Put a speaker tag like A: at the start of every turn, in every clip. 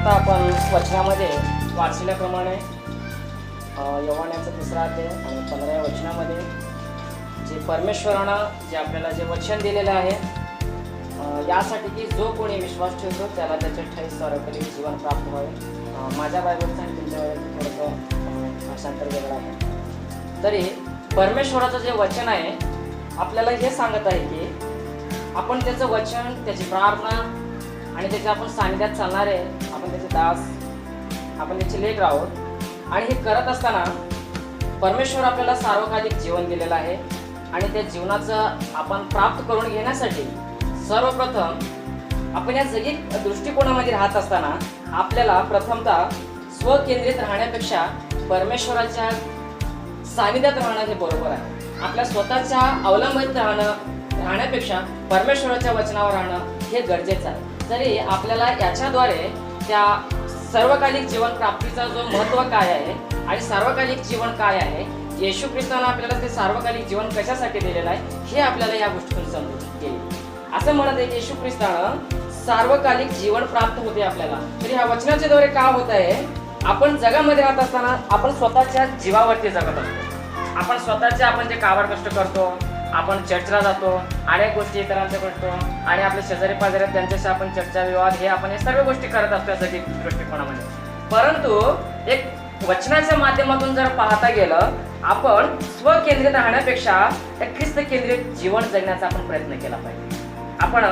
A: आत्ता आपण वचनामध्ये वाचल्याप्रमाणे अ, तिसरा अध्याय आणि पंधराव्या वचनामध्ये जे परमेश्वरानं जे आपल्याला जे वचन दिलेलं आहे यासाठी की जो कोणी विश्वास ठेवतो त्याला त्याचे ठाई सार्वकालिक जीवन प्राप्त व्हावे. माझ्या बायबलचं आणि तुमच्या थोडंसं भाषांतर वेगळं आहे. तरी परमेश्वराचं जे वचन आहे आपल्याला हे सांगत आहे की आपण त्याचं वचन त्याची प्रार्थना आणि त्याच्या आपण सानिध्यात चालणारे आपण त्याचे दास आपण त्याचे लेख आहोत. आणि हे करत असताना परमेश्वर आपल्याला सार्वकालिक जीवन दिलेलं आहे. आणि त्या जीवनाचं आपण प्राप्त करून घेण्यासाठी सर्वप्रथम आपण या जगी दृष्टिकोनामध्ये राहत असताना आपल्याला प्रथमतः स्वकेंद्रित राहण्यापेक्षा परमेश्वराच्या सानिध्यात राहणं हे बरोबर आहे. आपल्या स्वतःच्या अवलंबित राहणं राहण्यापेक्षा परमेश्वराच्या वचनावर राहणं हे गरजेचं आहे. तरी आपल्याला याच्याद्वारे त्या सर्वकालिक जीवन प्राप्तीचा जो महत्त्व काय आहे आणि सार्वकालिक जीवन काय आहे येशू ख्रिस्तानं आपल्याला ते सार्वकालिक जीवन कशासाठी दिलेलं आहे हे आपल्याला या गोष्टीतून समजून येईल असं म्हणत आहे की येशू ख्रिस्तानं सार्वकालिक जीवन प्राप्त होते आपल्याला. तरी ह्या वचनाच्या द्वारे का होत आहे? आपण जगामध्ये राहत असताना आपण स्वतःच्या जीवावरती जगत असतो. आपण स्वतःच्या आपण जे कावर कष्ट करतो आपण चर्चला जातो अनेक गोष्टी इतरांचं करतो आणि आपले शेजारी पाजारी त्यांच्याशी आपण चर्चा विवाद हे आपण हे सर्व गोष्टी करत असतो यासाठी दृष्टिकोनामध्ये. परंतु एक वचनाच्या माध्यमातून जर पाहता गेलं आपण स्वकेंद्रित राहण्यापेक्षा एक ख्रिस्त केंद्रित जीवन जगण्याचा आपण प्रयत्न केला पाहिजे. आपण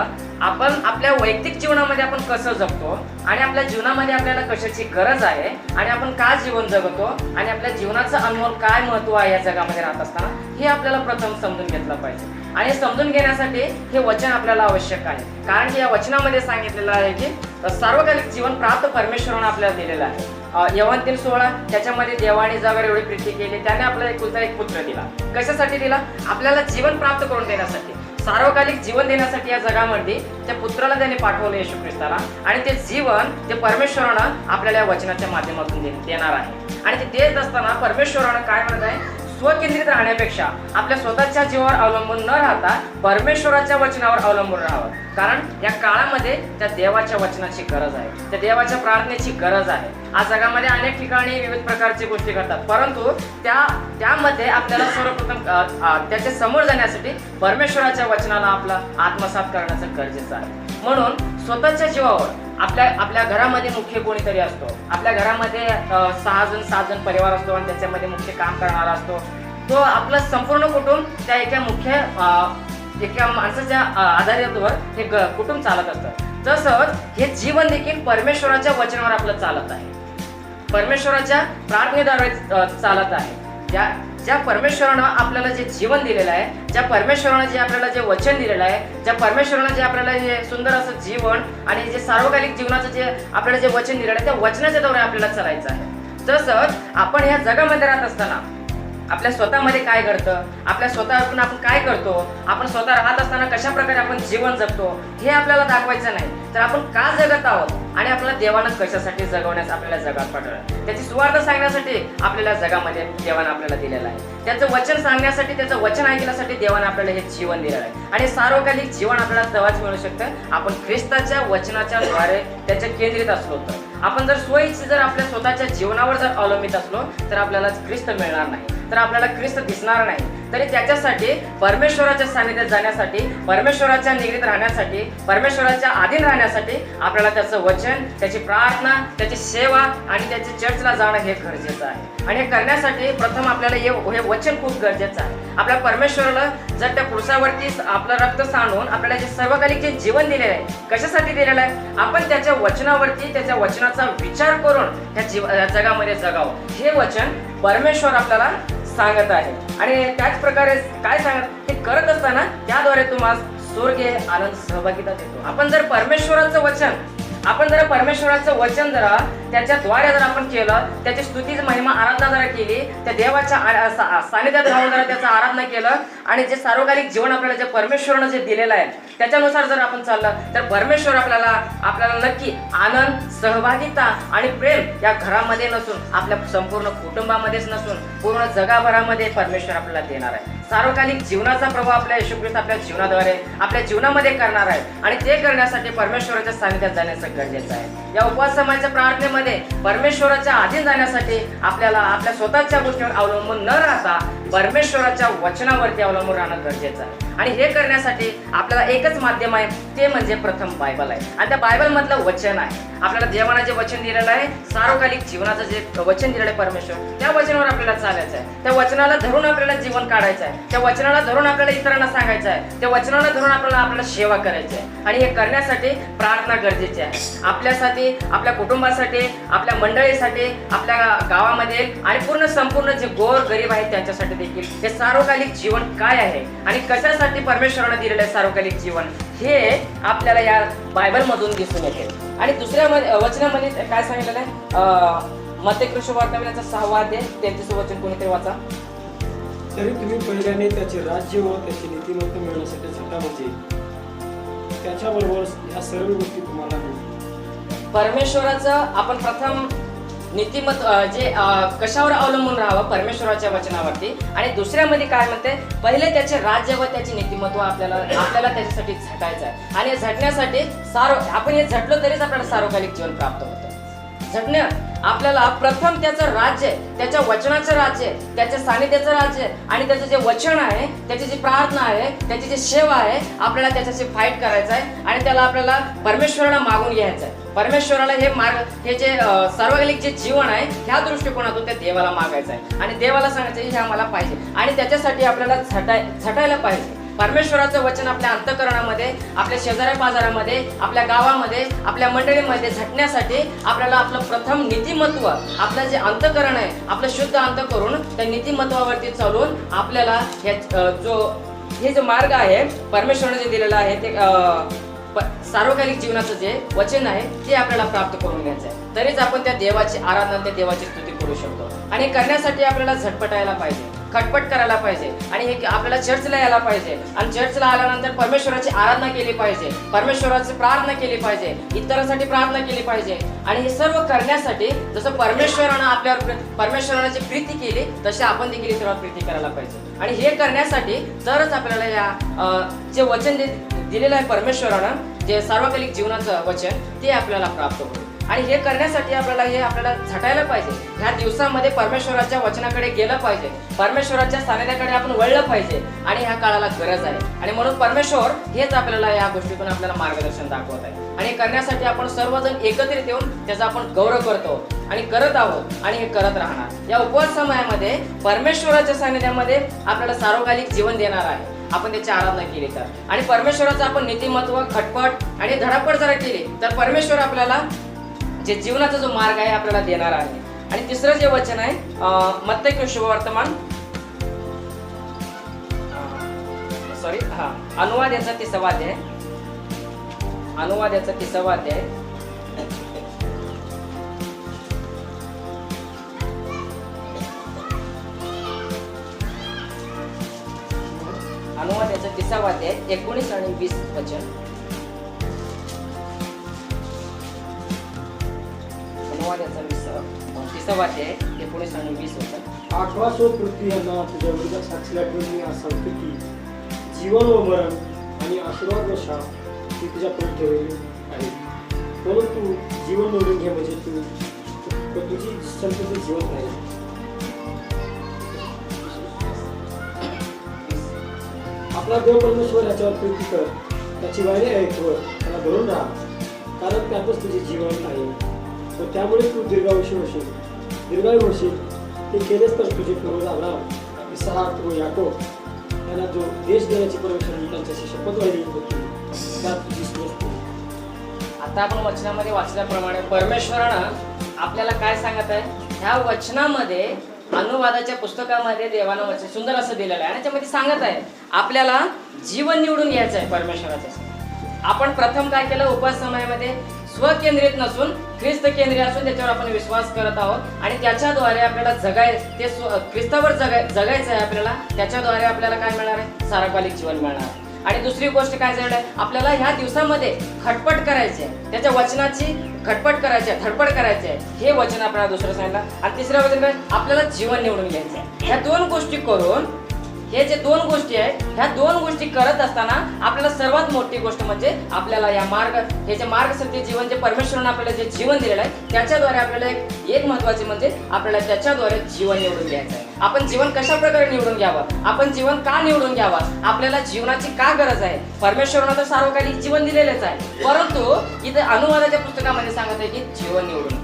A: आपण आपल्या वैयक्तिक जीवनामध्ये आपण कसं जगतो आणि आपल्या जीवनामध्ये आपल्याला कशाची गरज आहे आणि आपण का जीवन जगतो आणि आपल्या जीवनाचं अनमोल काय महत्त्व आहे या जगामध्ये राहत असताना हे आपल्याला प्रथम समजून घेतलं पाहिजे. आणि समजून घेण्यासाठी हे वचन आपल्याला आवश्यक आहे. कारण की या वचनामध्ये सांगितलेलं आहे की सार्वकालिक जीवन प्राप्त परमेश्वरानं आपल्याला दिलेलं आहे. यवंतीन सोहळा त्याच्यामध्ये देवाने जागर एवढी प्रीती केली त्याने आपल्याला एकुलता एक पुत्र दिला. कशासाठी दिला? आपल्याला जीवन प्राप्त करून देण्यासाठी. सार्वकालिक जीवन देण्यासाठी या जगामध्ये त्या पुत्राला त्याने पाठवलं येशू ख्रिस्ताला आणि ते जीवन ते परमेश्वरानं आपल्याला या वचनाच्या माध्यमातून देणार आहे. आणि ते देत असताना परमेश्वरानं काय म्हणत आहे? स्वकेंद्रित राहण्यापेक्षा आपल्या स्वतःच्या जीवावर अवलंबून न राहता परमेश्वराच्या वचनावर अवलंबून राहावं. कारण या काळामध्ये त्या देवाच्या वचनाची गरज आहे. त्या देवाच्या प्रार्थनेची गरज आहे. आज जगामध्ये अनेक ठिकाणी विविध प्रकारची गोष्टी करतात परंतु त्या त्यामध्ये आपल्याला सर्वप्रथम त्याच्यासमोर जाण्यासाठी परमेश्वराच्या वचनाला आपला आत्मसात करण्याचं गरजेचं आहे. म्हणून स्वतःच्या जीवावर. आपल्या आपल्या घरामध्ये मुख्य कोणीतरी असतो. आपल्या घरामध्ये सहा जण सात जण परिवार असतो आणि त्याच्यामध्ये मुख्य काम करणारा असतो. तो आपलं संपूर्ण कुटुंब त्या एका मुख्य एका माणसाच्या अ, आधारावर हे ग- कुटुंब चालत असतं. तसंच हे जीवन देखील परमेश्वराच्या वचनावर आपलं चालत आहे. परमेश्वराच्या प्रार्थनेद्वारे चालत आहे. ज्या ज्या परमेश्वरानं आपल्याला जे जीवन दिलेलं आहे ज्या परमेश्वरानं जे आपल्याला जे वचन दिलेलं आहे ज्या परमेश्वरानं जे आपल्याला जे सुंदर असं जीवन आणि जे सार्वकालिक जीवनाचं जे आपल्याला जे वचन दिलेलं आहे त्या वचनाच्या द्वारे आपल्याला चालायचं आहे. तसंच आपण ह्या जगामध्ये राहत असताना आपल्या स्वतःमध्ये काय घडतं? आपल्या स्वतःतून आपण काय करतो? आपण स्वतः राहत असताना कशा प्रकारे आपण जीवन जगतो? हे आपल्याला दाखवायचं नाही. तर आपण का जगत आहोत? आणि आपल्याला देवानं कशासाठी जगवण्यास आपल्याला जगात पाठवलं? त्याची सुवार्थ सांगण्यासाठी आपल्याला जगामध्ये देवानं आपल्याला दिलेलं आहे. त्याचं वचन सांगण्यासाठी त्याचं वचन ऐकण्यासाठी देवानं आपल्याला हे जीवन दिलेलं आहे. आणि सार्वकालिक जीवन आपल्याला तेव्हाच मिळू शकतं. आपण ख्रिस्ताच्या वचनाच्या द्वारे त्याच्या केंद्रित असलो तर. आपण जर स्वइच्छी जर आपल्या स्वतःच्या जीवनावर जर अवलंबित असलो तर आपल्याला ख्रिस्त मिळणार नाही. तर आपल्याला ख्रिस्त दिसणार नाही. तरी त्याच्यासाठी परमेश्वराच्या सानिध्यात जाण्यासाठी परमेश्वराच्या निगडीत राहण्यासाठी परमेश्वराच्या अधीन राहण्यासाठी आपल्याला त्याचं वचन त्याची प्रार्थना त्याची सेवा आणि त्याची चर्चला जाणं हे गरजेचं आहे. आणि हे करण्यासाठी प्रथम आपल्याला हे हे वचन खूप गरजेचं आहे. आपल्या परमेश्वराला जर त्या पुरुषावरती आपलं रक्त सांडून आपल्याला जे सर्वकालिक जे जीवन दिलेलं आहे कशासाठी दिलेलं आहे? आपण त्याच्या वचनावरती त्याच्या वचनाचा विचार करून त्या जीव जगामध्ये जगावं. हे वचन परमेश्वर आपल्याला सांगत आहे. आणि त्याच प्रकारे काय सांगत हे करत असताना त्याद्वारे तुम्हाला स्वर्गीय आनंद सहभागिता देतो. आपण जर परमेश्वराचं वचन आपण जर परमेश्वराचं वचन जरा त्याच्याद्वारे जर आपण केलं त्याची स्तुती महिमा आराधना जरा केली त्या देवाच्या सानिध्यात राहून जरा त्याचं आराधना केलं आणि जे सार्वकालिक जीवन आपल्याला जे परमेश्वरानं जे दिलेलं आहे त्याच्यानुसार जर आपण चाललं तर परमेश्वर आपल्याला आपल्याला नक्की आनंद सहभागिता आणि प्रेम या घरामध्ये नसून आपल्या संपूर्ण कुटुंबामध्येच नसून पूर्ण जगाभरामध्ये परमेश्वर आपल्याला देणार आहे. सार्वकालिक जीवनाचा प्रभाव आपल्या येशू आपल्या जीवनाद्वारे आपल्या जीवनामध्ये करणार आहे. आणि ते करण्यासाठी परमेश्वराच्या सानिध्यात जाण्याचं गरजेचं आहे. या उपवास प्रार्थनेमध्ये परमेश्वराच्या आधी जाण्यासाठी आपल्याला आपल्या स्वतःच्या गोष्टीवर अवलंबून न राहता परमेश्वराच्या वचनावरती अवलंबून राहणं गरजेचं आहे. आणि हे करण्यासाठी आपल्याला एकच माध्यम आहे ते म्हणजे प्रथम बायबल आहे. आणि त्या बायबल मधलं वचन आहे. आपल्याला देवानं जे वचन दिलेलं आहे सार्वकालिक जीवनाचं जे वचन दिलेलं आहे परमेश्वर त्या वचनावर आपल्याला चालायचं आहे. त्या वचनाला धरून आपल्याला जीवन काढायचं आहे. त्या वचनाला धरून आपल्याला इतरांना सांगायचं आहे. त्या वचनाला धरून आपल्याला आपल्याला सेवा करायची आहे. आणि हे करण्यासाठी प्रार्थना गरजेची आहे. आपल्यासाठी आपल्या कुटुंबासाठी आपल्या मंडळीसाठी आपल्या गावामध्ये आणि पूर्ण संपूर्ण जे गोर गरीब आहेत त्यांच्यासाठी देखील. हे सार्वकालिक जीवन काय आहे? आणि कशासाठी परमेश्वरानं दिलेलं आहे सार्वकालिक जीवन? हे आपल्याला या बायबल मधून दिसून येते. आणि दुसऱ्या मध्ये- वचनामध्ये काय सांगितलेलं आहे? मते कृष्ण वार्ताविनाचा सहावा अध्याय त्यांचं वचन कोणीतरी वाचा?
B: तरी तुम्ही पहिल्याने त्याचे राज्य व त्याची नीतिमत्ता मिळवण्यासाठी झटा म्हणजे त्याच्याबरोबर ह्या सर्व गोष्टी तुम्हाला
A: परमेश्वराचं आपण प्रथम नीतिमत जे कशावर अवलंबून राहावं परमेश्वराच्या वचनावरती? आणि दुसऱ्यामध्ये काय म्हणते? पहिले त्याचे राज्य व त्याचे नीतिमत्व आपल्याला आपल्याला त्याच्यासाठी झटायचं आहे. आणि झटण्यासाठी सार्व आपण हे झटलो तरीच आपल्याला सार्वकालिक जीवन प्राप्त होतं. झटण्या आपल्याला प्रथम त्याचं राज्य त्याच्या वचनाचं राज्य त्याच्या सानिध्याचं राज्य आणि त्याचं जे वचन आहे त्याची जी प्रार्थना आहे त्याची जी सेवा आहे आपल्याला त्याच्याशी फाईट करायचं आहे. आणि त्याला आपल्याला परमेश्वराला मागून घ्यायचं आहे. परमेश्वराला हे मार्ग हे जे सार्वजनिक जे जीवन आहे ह्या दृष्टिकोनातून त्या देवाला मागायचं आहे. आणि देवाला सांगायचं हे आम्हाला पाहिजे. आणि त्याच्यासाठी आपल्याला झटाय झटायला पाहिजे. परमेश्वराचं वचन आपल्या अंतकरणामध्ये आपल्या शेजाऱ्या बाजारामध्ये आपल्या गावामध्ये आपल्या मंडळीमध्ये झटण्यासाठी आपल्याला आपलं प्रथम नीतिमत्व आपलं जे अंतकरण आहे आपलं शुद्ध अंत करून त्या नीतिमत्वावरती चालून आपल्याला हे जो हे जो मार्ग आहे परमेश्वराने जे दिलेला आहे ते सार्वकालिक जीवनाचं जे वचन आहे ते आपल्याला प्राप्त करून घ्यायचं आहे तरीच आपण त्या देवाची आराधना त्या देवाची स्तुती करू शकतो. आणि करण्यासाठी आपल्याला झटपटायला पाहिजे. खटपट करायला पाहिजे. आणि हे आपल्याला चर्चला यायला पाहिजे. आणि चर्चला आल्यानंतर परमेश्वराची आराधना केली पाहिजे. परमेश्वराची प्रार्थना केली पाहिजे. इतरांसाठी प्रार्थना केली पाहिजे. आणि हे सर्व करण्यासाठी जसं परमेश्वरानं आपल्यावर परमेश्वराची प्रीती केली तशी आपण देखील इतरांवर प्रीती करायला पाहिजे. आणि हे करण्यासाठी तरच आपल्याला या जे वचन दि- दिलेलं आहे परमेश्वरानं जे सार्वकालिक जीवनाचं वचन ते आपल्याला प्राप्त होईल. आणि हे करण्यासाठी आपल्याला हे आपल्याला झटायला पाहिजे. ह्या दिवसामध्ये परमेश्वराच्या वचनाकडे गेलं पाहिजे. परमेश्वराच्या सानिध्याकडे आपण वळलं पाहिजे. आणि ह्या काळाला गरज आहे. आणि म्हणून परमेश्वर हेच आपल्याला या गोष्टीतून आपल्याला मार्गदर्शन दाखवत आहे. आणि करण्यासाठी आपण सर्वजण एकत्रित येऊन त्याचा आपण गौरव करतो. आणि करत आहोत. आणि हे करत राहणार. या उपवास समयामध्ये परमेश्वराच्या सानिध्यामध्ये आपल्याला सार्वकालिक जीवन देणार आहे. आपण त्याची आराधना केली तर. आणि परमेश्वराचं आपण नीतिमत्व खटपट आणि धडपड जर केली तर परमेश्वर आपल्याला जे जीवनाचा जो मार्ग आहे आपल्याला देणार आहे. आणि तिसरं जे वचन आहे अं, मत्तय शुभवर्तमान सॉरी हा. अनुवाद याचा तिसवा अध्याय अनुवाद याचा तिसवा अध्याय अनुवाद याचा तिसवा अध्याय एकोणीस आणि वीस वचन. अनुवाद याचा वीस तिसवा एकोणीस आणि वीस
B: आठवा शोध पृथ्वी यांना तुझ्या विरुद्ध साक्षीला ठेवून मी आज सांगतो की जीवन व मरण आणि आशीर्वाद व शाप ती तुझ्या पुढे ठेवलेली आहे परंतु जीवन निवडून घे म्हणजे तू तुझी संतती जीवन राहील आपला देव परमेश्वर याच्यावर प्रीती कर. त्याची वायरे ऐकवर त्याला भरून राहा. कारण त्यातच तुझे जीवन आहे व त्यामुळे तू दीर्घायुष्य होशील दीर्घायू होशील ते केलेच तर तुझे पूर्वज अब्राम इसाहाक व याको. यांना जो देश देण्याची परमेश्वराने त्यांच्याशी शपथ वाहिली होती त्यात तुझी स्मृती
A: आता आपण वचनामध्ये वाचल्याप्रमाणे परमेश्वरानं आपल्याला काय सांगत आहे? ह्या वचनामध्ये अनुवादाच्या पुस्तकामध्ये देवानं वचन सुंदर असं दिलेलं आहे. आणि त्यामध्ये सांगत आहे आपल्याला जीवन निवडून घ्यायचं आहे परमेश्वराचं. आपण प्रथम काय केलं? उपास समयामध्ये स्वकेंद्रित नसून ख्रिस्त केंद्रीय असून त्याच्यावर आपण विश्वास करत आहोत. आणि त्याच्याद्वारे आपल्याला जगाय ते ख्रिस्तावर जगाय जगायचं आहे आपल्याला त्याच्याद्वारे आपल्याला काय मिळणार आहे? सार्वकालिक जीवन मिळणार आहे. आणि दुसरी गोष्ट काय झालं आहे? आपल्याला ह्या दिवसामध्ये खटपट करायची आहे त्याच्या वचनाची खटपट करायची आहे धडपड करायची आहे हे वचन आपल्याला दुसरं सांगितलं. आणि तिसरं वचन काय? आपल्याला जीवन निवडून घ्यायचं आहे ह्या दोन गोष्टी करून हे जे दोन गोष्टी आहेत ह्या दोन गोष्टी करत असताना आपल्याला सर्वात मोठी गोष्ट म्हणजे आपल्याला या मार्ग हे जे मार्ग सत्य जीवन जे परमेश्वरानं आपल्याला जे जीवन दिलेलं आहे त्याच्याद्वारे आपल्याला एक एक महत्त्वाचे म्हणजे आपल्याला त्याच्याद्वारे जीवन निवडून घ्यायचं आहे. आपण जीवन कशा प्रकारे निवडून घ्यावं? आपण जीवन का निवडून घ्यावं? आपल्याला जीवनाची का गरज आहे? परमेश्वरानं तर सार्वकालिक जीवन दिलेलेच आहे. परंतु इथे अनुवादाच्या पुस्तकामध्ये सांगत आहे की जीवन निवडून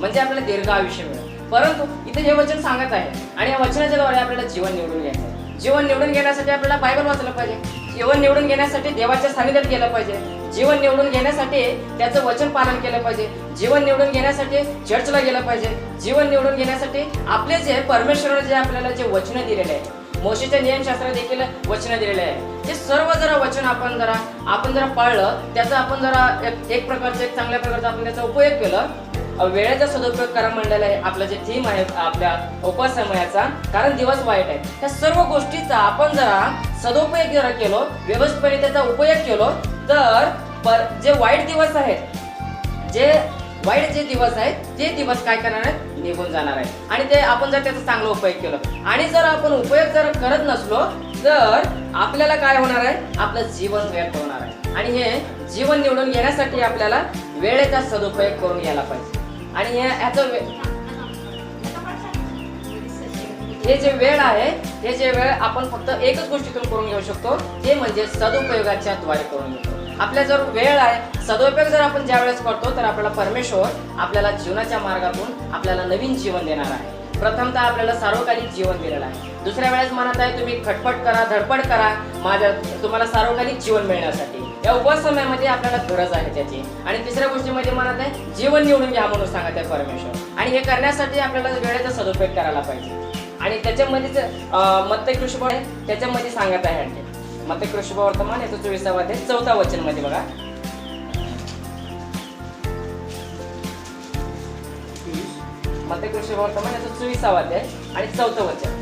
A: म्हणजे आपल्याला दीर्घ आयुष्य मिळेल. परंतु इथे हे वचन सांगत आहे आणि या वचनाच्या द्वारे आपल्याला जीवन निवडून घ्यायचं आहे. जीवन निवडून घेण्यासाठी आपल्याला बायबल वाचलं पाहिजे. जीवन निवडून घेण्यासाठी देवाच्या सानिध्यात गेलं पाहिजे. जीवन निवडून घेण्यासाठी त्याचं वचन पालन केलं पाहिजे. जीवन निवडून घेण्यासाठी चर्चला गेलं पाहिजे. जीवन निवडून घेण्यासाठी आपले जे परमेश्वराने जे आपल्याला जे वचन दिलेले आहे मोशीच्या नियमशास्त्रात देखील वचन दिलेले आहे. ते सर्व जरा वचन आपण जरा आपण जरा पाळलं त्याचं आपण जरा एक- एक प्रकारचं एक चांगल्या प्रकारचा आपण त्याचा उपयोग केला. वेळेचा सदुपयोग करा म्हणलेला आहे. आपलं जे थीम आहे आपल्या उपवास समयाचा कारण दिवस वाईट आहे. त्या सर्व गोष्टीचा आपण जरा सदुपयोग जरा केलो व्यवस्थितपणे त्याचा उपयोग केलो तर पर जे वाईट दिवस आहेत जे वाईट जे दिवस आहेत ते दिवस काय करणार आहेत? निघून जाणार आहे आणि ते आपण जर त्याचा चांगला उपयोग केला आणि जर आपण उपयोग जर करत नसलो तर आपल्याला काय होणार आहे? आपलं जीवन व्यर्थ होणार आहे. आणि हे जीवन निवडून घेण्यासाठी आपल्याला वेळेचा सदुपयोग करून घ्यायला पाहिजे. आणि हे ह्याचं वे- हे जे वेळ आहे हे जे वेळ आपण फक्त एकच गोष्टीतून करून घेऊ शकतो ते म्हणजे सदुपयोगाच्या द्वारे करून घेतो. आपल्या जर वेळ आहे सदुपयोग जर आपण ज्या वेळेस करतो तर आपल्याला परमेश्वर आपल्याला जीवनाच्या मार्गातून आपल्याला नवीन जीवन देणार आहे. प्रथमतः आपल्याला सार्वकालिक जीवन दिलेलं आहे. दुसऱ्या वेळेस म्हणत आहे तुम्ही खटपट करा धडपड करा माझ्या तुम्हाला सार्वकालिक जीवन मिळण्यासाठी. या उपवास आपल्याला गरज आहे त्याची. आणि तिसऱ्या गोष्टीमध्ये म्हणत आहे जीवन निवडून घ्या म्हणून सांगत आहे परमेश्वर. आणि हे करण्यासाठी आपल्याला वेळेचा सदुपयोग करायला पाहिजे. आणि त्याच्यामध्येच अं, मत्ते कृष्ण आहे त्याच्यामध्ये सांगत आहे आणखी. मत्ते कृष्ण वर्तमान याचं चोवीसावा अध्याय चौथा वचनमध्ये बघा. मत्ते कृष्ण वर्तमान याचं चोवीसावा अध्याय आणि चौथं वचन.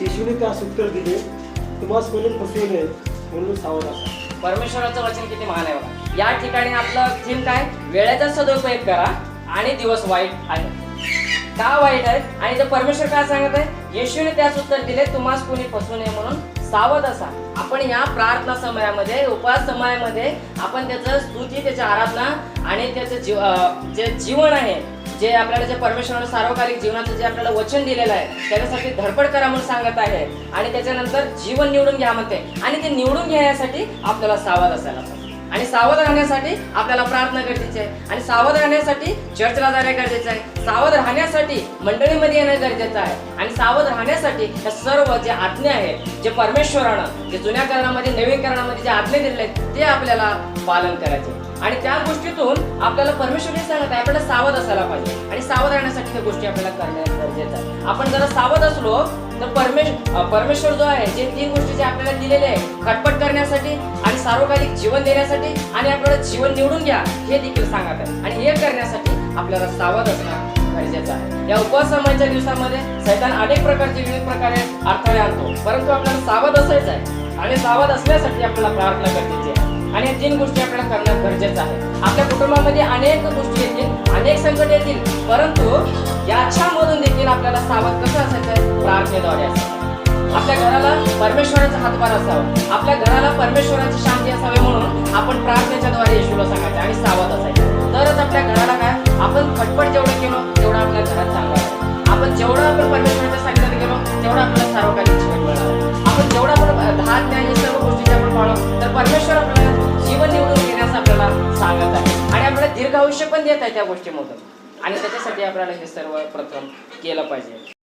B: येशूने त्यास उत्तर दिले. तुम्हाला कोणी फसवू नये म्हणून सावध असा.
A: परमेश्वराचं वचन किती महान आहे बघा. या ठिकाणी आपलं थीम काय? वेळेचा सदुपयोग करा आणि दिवस वाईट आहे. का वाईट आहे? आणि ते परमेश्वर काय सांगत आहे? येशूने त्याच उत्तर दिले तुम्हाला कोणी फसू नये म्हणून सावध असा. आपण या प्रार्थना समयामध्ये उपवास समयामध्ये आपण त्याचं स्तुती त्याची आराधना आणि त्याचं जीव जे जीवन आहे जे आपल्याला जे परमेश्वरानं सार्वकालिक जीवनाचं जे आपल्याला वचन दिलेलं आहे त्याच्यासाठी धडपड करा म्हणून सांगत आहे. आणि त्याच्यानंतर जीवन निवडून घ्या म्हणते. आणि ते निवडून घेण्यासाठी आपल्याला सावध असायला पाहिजे. आणि सावध राहण्यासाठी आपल्याला प्रार्थना गरजेची आहे. आणि सावध राहण्यासाठी चर्चला जाणे गरजेचं आहे. सावध राहण्यासाठी मंडळीमध्ये येणं गरजेचं आहे. आणि सावध राहण्यासाठी या सर्व जे आज्ञा आहेत जे परमेश्वरानं जे जुन्या करणामध्ये नवीन करणामध्ये जे आज्ञा दिलेले आहेत ते आपल्याला पालन करायचे. आणि त्या गोष्टीतून आपल्याला परमेश्वर सांगत आहे आपल्याला सावध असायला पाहिजे. आणि सावध राहण्यासाठी त्या गोष्टी आपल्याला करणं गरजेचं आहे. आपण जरा सावध असलो तर परमेश परमेश्वर जो आहे जे तीन गोष्टी जे आपल्याला दिलेले आहे खटपट करण्यासाठी आणि सार्वकालिक जीवन देण्यासाठी आणि आपल्याला जीवन निवडून घ्या हे देखील सांगत आहे. आणि हे करण्यासाठी आपल्याला सावध असणं गरजेचं आहे. या उपवास दिवसामध्ये सैतान अनेक प्रकारचे विविध प्रकारे अडथळे आणतो परंतु आपल्याला सावध असायचं आहे. आणि सावध असण्यासाठी आपल्याला प्रार्थना गरजेची आहे. आणि या तीन गोष्टी आपल्याला करणं गरजेचं आहे. आपल्या कुटुंबामध्ये अनेक गोष्टी येतील अनेक संकट येतील परंतु याच्यामधून देखील आपल्याला सावध कसं असायचं? आहे प्रार्थनेद्वारे असायचं. आपल्या घराला परमेश्वराचा हातभार असावा. आपल्या घराला परमेश्वराची शांती असावी म्हणून आपण प्रार्थनेच्या द्वारे येशूला सांगायचं आणि सावध असायचं. तरच आपल्या घराला काय? आपण खटपट जेवढं केलो तेवढं आपल्या घरात चांगलं आपण जेवढं आपण परमेश्वराच्या सांगितलं गेलो तेवढं आपल्याला सार्वकालिक जीवन मिळालं जेवढा आपण दहा ज्ञान सर्व गोष्टी आपण पाळू तर परमेश्वर आपल्याला जीवन निवडून घेण्यास आपल्याला सांगत आहे. आणि आपल्याला दीर्घ आयुष्य पण देत आहे त्या गोष्टीमधून. आणि त्याच्यासाठी आपल्याला हे सर्व प्रथम केलं पाहिजे.